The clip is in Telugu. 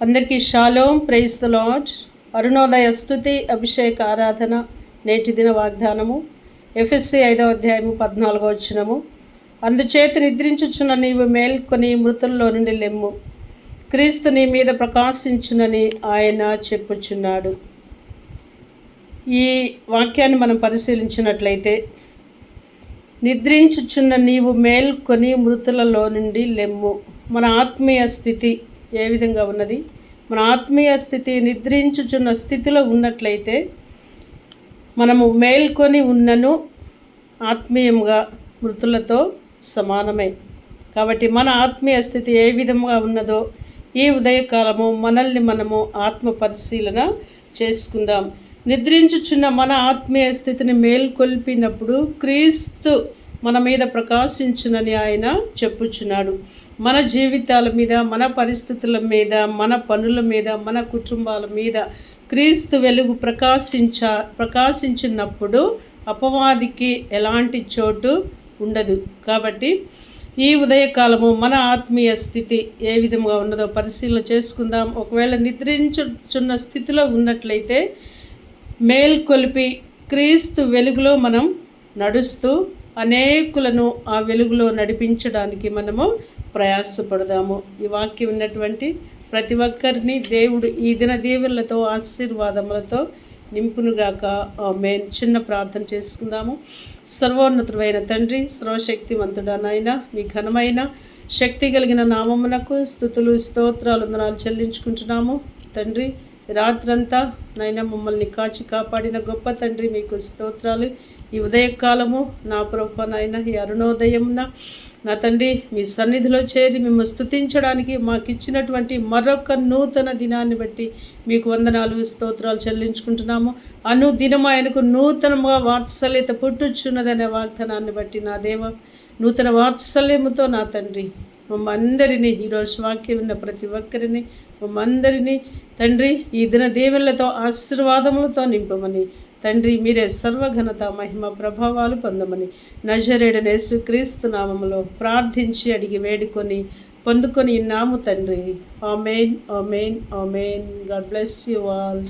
అందరికీ shalom praise the lord Arunodaya స్థుతి అభిషేక ఆరాధన నేటి దిన వాగ్దానము. ఎఫ్ఎస్సి ఐదవ అధ్యాయము పద్నాలుగో వచ్చినము అందుచేత నిద్రించుచున్న నీవు మేల్కొని మృతుల్లో నుండి లెమ్ము. క్రీస్తు నీ మీద ప్రకాశించునని ఆయన చెప్పుచున్నాడు. ఈ వాక్యాన్ని మనం పరిశీలించినట్లయితే నిద్రించుచున్న నీవు మేల్కొని మృతులలో నుండి లెమ్ము. మన ఆత్మీయ స్థితి ఏ విధంగా ఉన్నది? మన ఆత్మీయ స్థితి నిద్రించుచున్న స్థితిలో ఉన్నట్లయితే మనము మేల్కొని ఉన్నను ఆత్మీయంగా మృతులతో సమానమే. కాబట్టి మన ఆత్మీయ స్థితి ఏ విధంగా ఉన్నదో ఈ ఉదయకాలము మనల్ని మనము ఆత్మ పరిశీలన చేసుకుందాం. నిద్రించుచున్న మన ఆత్మీయ స్థితిని మేల్కొల్పినప్పుడు క్రీస్తు మన మీద ప్రకాశించునని ఆయన చెప్పుచున్నాడు. మన జీవితాల మీద మన పరిస్థితుల మీద మన పనుల మీద మన కుటుంబాల మీద క్రీస్తు వెలుగు ప్రకాశించ ప్రకాశించినప్పుడు అపవాదికి ఎలాంటి చోటు ఉండదు. కాబట్టి ఈ ఉదయకాలము మన ఆత్మీయ స్థితి ఏ విధంగా ఉన్నదో పరిశీలన చేసుకుందాం. ఒకవేళ నిద్రించుచున్న స్థితిలో ఉన్నట్లయితే మేల్కొలిపి క్రీస్తు వెలుగులో మనం నడుస్తూ అనేకులను ఆ వెలుగులో నడిపించడానికి మనము ప్రయాసపడదాము. ఈ వాక్యం ఉన్నటువంటి ప్రతి ఒక్కరిని దేవుడు ఈ దిన దీవులతో ఆశీర్వాదములతో నింపునుగాక. మెయిన్ చిన్న ప్రార్థన చేసుకుందాము. సర్వోన్నతుడైన తండ్రి సర్వశక్తివంతుడా నాయన మీ ఘనమైన శక్తి కలిగిన నామమునకు స్థుతులు స్తోత్రాలు వందనాలు చెల్లించుకుంటున్నాము. తండ్రి రాత్రంతా నైనా మమ్మల్ని కాచి కాపాడిన గొప్ప తండ్రి మీకు స్తోత్రాలు. ఈ ఉదయకాలము నా ప్రభు నాయన ఈ అరుణోదయంన నా తండ్రి మీ సన్నిధిలో చేరి మేము స్థుతించడానికి మాకు ఇచ్చినటువంటి మరొక నూతన దినాన్ని బట్టి మీకు వందనాలు స్తోత్రాలు చెల్లించుకుంటున్నాము. అను దినం ఆయనకు నూతనంగా వాత్సల్యత పుట్టుచున్నదనే వాగ్దానాన్ని బట్టి నా దేవ నూతన వాత్సల్యముతో నా తండ్రి మమ్మందరినీ ఈరోజు వాక్యం ఉన్న ప్రతి ఒక్కరిని మమ్మందరినీ తండ్రి ఈ దిన దేవుళ్ళతో ఆశీర్వాదములతో నింపమని. తండ్రి మీరే సర్వఘనత మహిమ ప్రభావాలు పొందమని. నజరేడనేసు క్రీస్తు నామములో ప్రార్థించి అడిగి వేడుకొని పొందుకొని నాము తండ్రి. Amen amen amen. God bless you all.